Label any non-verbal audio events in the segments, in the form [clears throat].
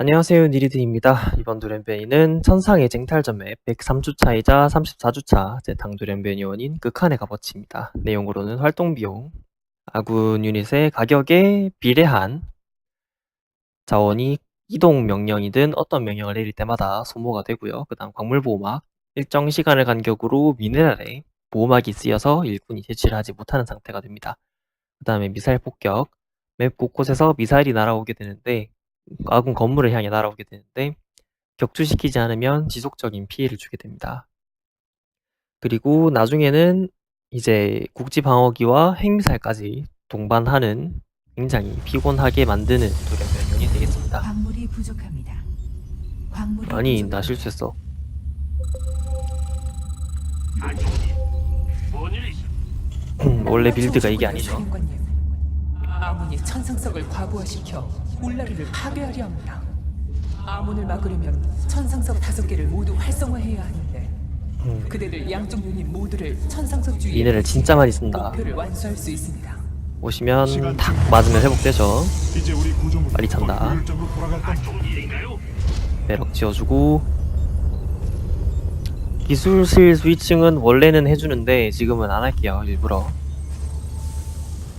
안녕하세요 니리드입니다. 이번 두렘베이는 천상의 쟁탈전 맵 103주차이자 34주차 제 당두렘베 요원인 극한의 값어치입니다. 내용으로는 활동비용, 아군 유닛의 가격에 비례한 자원이 이동 명령이든 어떤 명령을 내릴 때마다 소모가 되고요. 그 다음 광물보호막, 일정 시간을 간격으로 미네랄에 보호막이 쓰여서 일꾼이 제치를 하지 못하는 상태가 됩니다. 그 다음에 미사일 폭격, 맵 곳곳에서 미사일이 날아오게 되는데 아군 건물을 향해 날아오게 되는데 격추시키지 않으면 지속적인 피해를 주게 됩니다. 그리고 나중에는 이제 국지 방어기와 핵미사일까지 동반하는 굉장히 피곤하게 만드는 도련 변형이 되겠습니다. 광물이 부족합니다. 광물이 아니. 나 실수했어. 원래 빌드가 이게 아니죠. 아문이 천상석을 과부하시켜 울라르를 파괴하려 합니다. 아문을 막으려면 천상석 다섯 개를 모두 활성화해야 하는데 음, 그대들 양쪽 유닛 모두를 천상석 주위에 미네랄 진짜 많이 쓴다. 목표를 완수할 수 있습니다. 오시면 탁 맞으면 회복되죠. 이제 우리 구조물 빨리 찬다. 효율적으로 돌아갈 겁니다. 배럭 지어주고 기술실 스위칭은 원래는 해주는데 지금은 안 할게요 일부러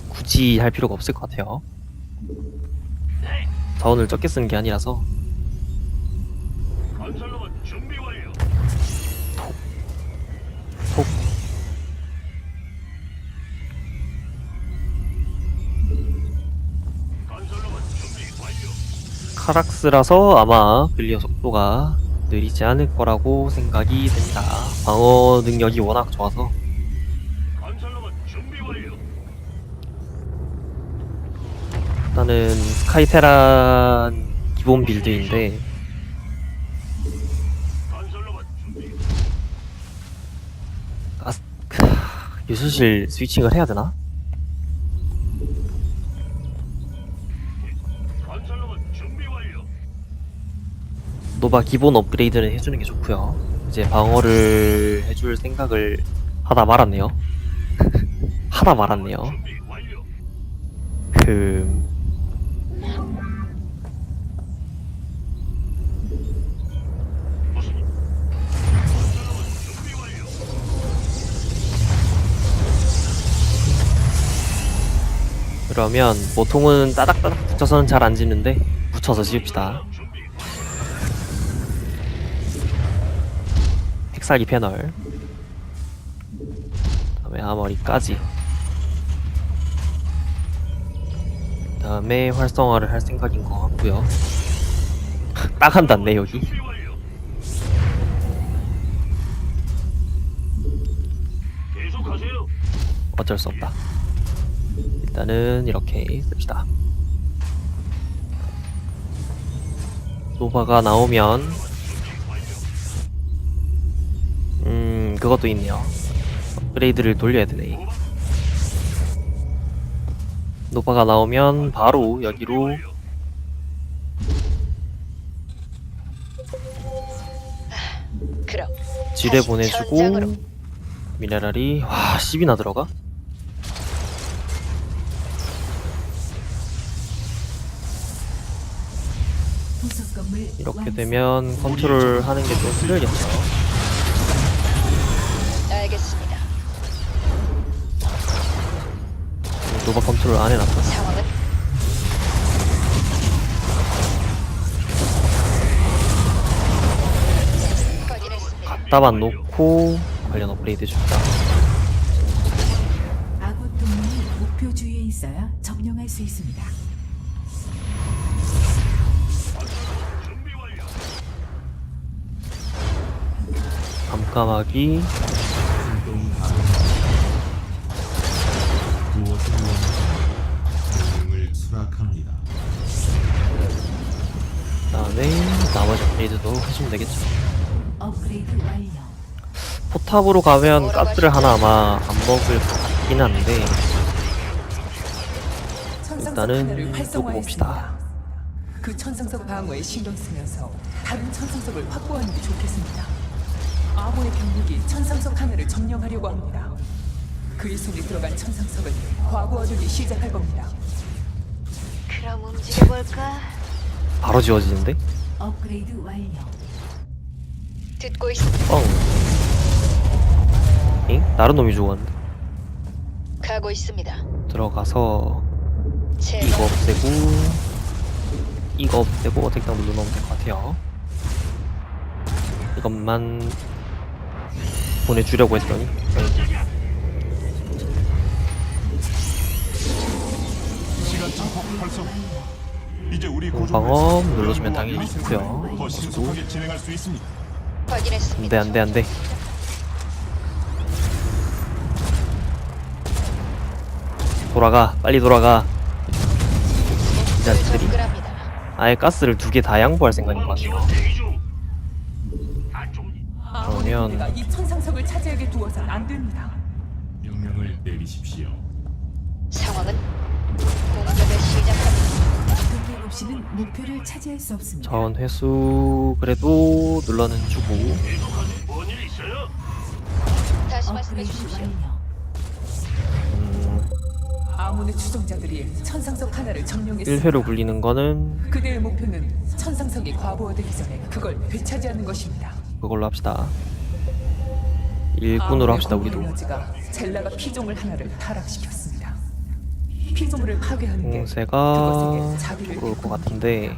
굳이 할 필요가 없을 것 같아요 자원을 적게 쓰는 게 아니라서 건설로봇 준비 완료. 톡 건설로봇 준비 완료. 카락스라서 아마 클리어 속도가 느리지 않을 거라고 생각이 됩니다 방어 능력이 워낙 좋아서 건설로봇 준비 완료. 일단은 스카이테란 기본 빌드인데. 아, 크, 유수실 스위칭을 해야 되나? 노바 기본 업그레이드는 해주는 게 좋고요. 이제 방어를 해줄 생각을 하다 말았네요. [laughs] 하다 말았네요. 그 그러면 보통은 따닥따닥 붙여서는 잘안 짓는데 붙여서 지읍시다. 준비 핵사기 패널. 그다음에 아머리까지. 그다음에 활성화를 할 생각인 것 같고요. [laughs] 딱 한다네 여기. 어쩔 수 없다. 일단은 이렇게 씁시다. 노바가 나오면 음 그것도 있네요. 업그레이드를 돌려야 되네. 노바가 나오면 바로 여기로 지뢰 보내주고. 미네랄이 와 10이나 들어가? 이렇게. 되면 컨트롤 하는 게 좀 힘들겠죠. 알겠습니다. 노바 컨트롤 안 해놨어. 상황은 확인했습니다. 갖다만 놓고 관련 업그레이드 해줍니다. 아군 동맹이 목표 주위에 있어야 점령할 수 있습니다. 명령을 수락합니다. 그다음에 나머지 업그레이드도 해주면 되겠죠. 포탑으로 가면 가스를 하나 아마 안 먹을 것 같긴 한데 일단은 두고. 봅시다. 그 천상석 방어에 신경 쓰면서 다른 천상석을 확보하는 게 좋겠습니다. 아몬의 병력이 천상석 하나를 점령하려고 합니다. 그의 손에 들어간 천상석은 과부하주기 시작할 겁니다. 그럼 움직여볼까? 바로 지워지는데? 업그레이드 완료. 듣고. 뻥. 잉? 다른 놈이 죽었는데. 가고 있습니다. 들어가서 제거 이거 없애고 이거 없애고 어택 당 눌러놓으면 될 것 같아요. 이것만 보내주려고 했더니 아이고. 시간 증폭 활성. 이제 우리 공방업 눌러주면 당연히 좋고요. 더 신속하게 진행할 수 있습니다. 확인했습니다. 안돼 안돼 안돼. 돌아가 빨리 돌아가. 이 자식들이 접근합니다. 아예 가스를 두 개 다 양보할 생각인 것 대기 중. 그러면- 이 천상석을 차지하게 두어선 안 됩니다. 명령을 내리십시오. 상황은 공격을 시작합니다. 동맹 없이는 목표를 차지할 수 없습니다. 자원 회수 그래도 눌러는 주고. 뭔일 있어요? 다시 말씀해 업그레이드 주십시오. 완료. 음, 아몬의 추종자들이 천상석 하나를 점령했습니다. 1회로 굴리는 거는 그대의 목표는 천상석이 과부하되기 전에 그걸 되찾이하는 것입니다. 그걸로 합시다. 일꾼으로 합시다 우리도. 에너지가 젤라가 피조물 하나를 타락시켰습니다. 피조물을 파괴하는 게 공세가 그것에게 자비를 들어올 것. 같은데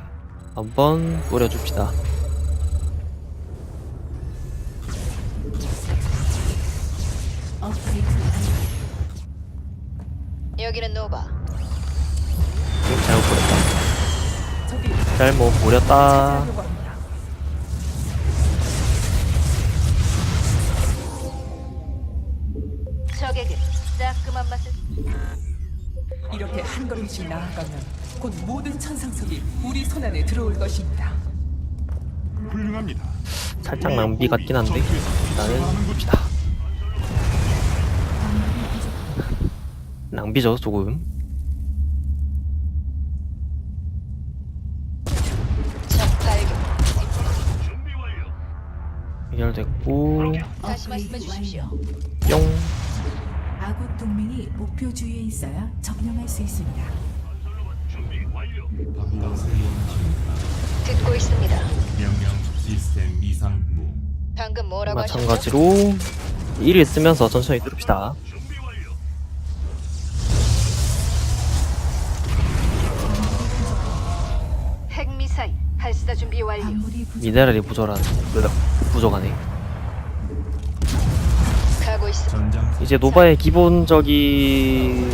한번 완료. 여기는 노바. 음, 잘못. 저기 잘못 합니다. 적에게 따끔한 맛을 이렇게 한 걸음씩 나아가면 곧 모든 천상석이 우리 손 안에 들어올 것입니다. 훌륭합니다. 살짝 낭비 같긴 한데 일단은 봅시다. 낭비죠 조금. 적. 해결됐고 다시 말씀해 주십시오. 뿅. 아군 동맹이 목표 주위에 있어야 점령할 수 있습니다. 준비 완료. 듣고 있습니다. 명령 시스템 이상 무. 방금 뭐라고 하셨죠? 마찬가지로 1을 쓰면서 천천히 뚫읍시다. 준비 완료. 핵미사일 발사 준비 완료. 광물이 부족. 미네랄이 부족한 부족하네. 이제 노바의 기본적인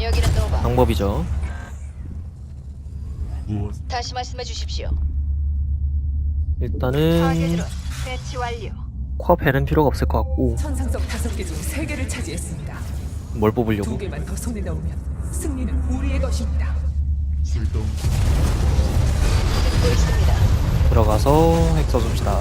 여기는 노바. 방법이죠. 다시 말씀해 주십시오. 일단은 타겟으로 배치 완료. 필요가 없을 것 같고 천상석 다섯 개 중 세 개를 차지했습니다. 뭘 두 뽑으려고 개만 더 손에 넣으면 승리는 우리의 것입니다. 출동 듣고 있습니다. 들어가서 핵 써줍시다.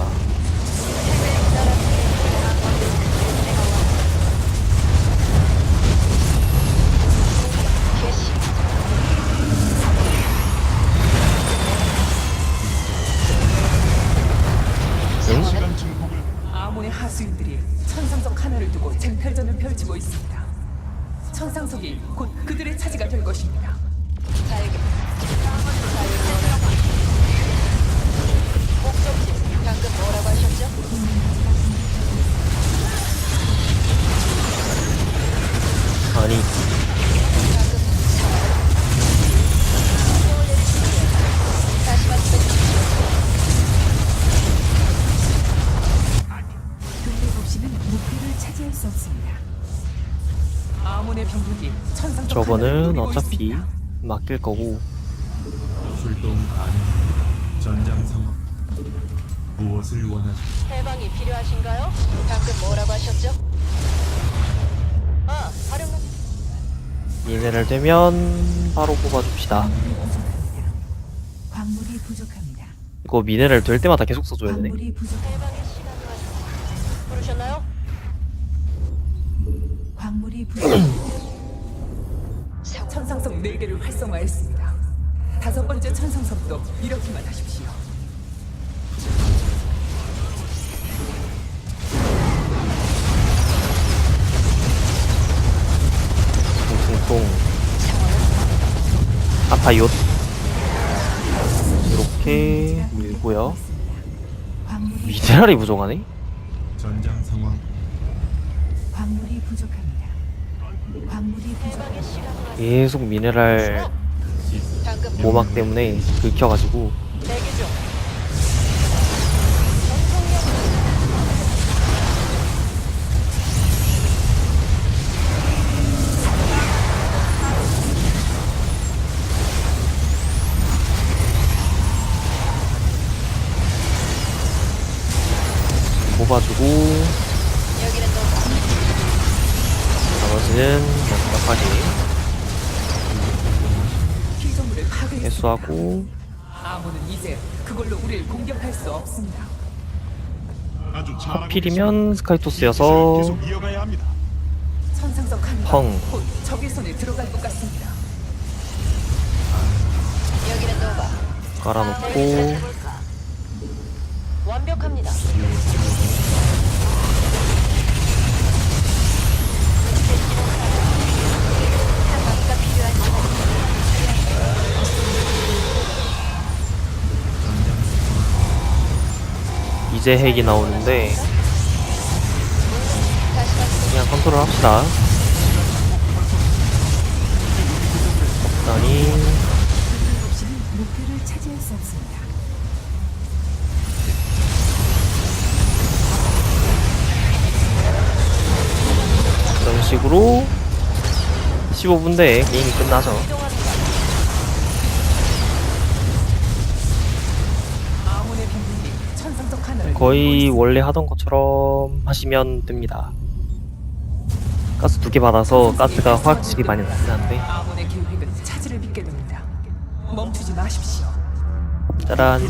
아니 목표를 차지할 수 없습니다. 아몬의 병력이 천상석 하나를 저거는 어차피. 맡길 거고 출동 가능. 전장 상황 무엇을 원하십니까? 해방이 필요하신가요? 방금 뭐라고 하셨죠? 아, 활용 력 미네랄 되면 바로 뽑아줍시다. 광물이 부족합니다. 이거 미네랄 될 때마다 계속 써줘야 되네. 광물이 부족합니다. 부르셨나요? 광물이 부족합니다. 상황. [clears throat] 천상석 네 개를 활성화했습니다. 다섯 번째 천상석도 이렇게만 하십시오. 아파요. 이렇게 밀고요. 미네랄이 부족하네? 전장 상황 광물이 부족합니다. 광물이 부족합니다. 왔- 계속 미네랄 모막 때문에 긁혀가지고 대기 중. 회수하고 아무는 이제 그걸로 우리를 공격할 수 없습니다. 아주 잘하고 하필이면. 스카이토스여서 계속 이어가야 합니다. 천상석 하나가 펑. 곧 적의 손에 들어갈 것 같습니다. 여기는 노바. 깔아놓고 완벽합니다. 이제 핵이 나오는데 그냥 컨트롤 합시다 적당히. 이런 식으로 15분 내에 게임이 끝나죠 거의 원래 하던 것처럼 하시면 됩니다 가스 두 개 받아서 가스가 확실히 많이 나긴 한데 아몬의 계획은 차질을 빚게 됩니다. 멈추지 마십시오. 짜란.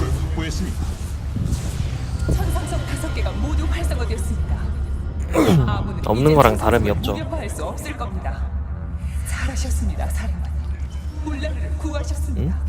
천상석 다섯 개가 모두 활성화되었습니다. [clears throat] 아몬은 없는 이제 거랑 다름이 없죠. 무력화할 수 없을 겁니다. 잘하셨습니다, 사령관. 물량을 구하셨습니다.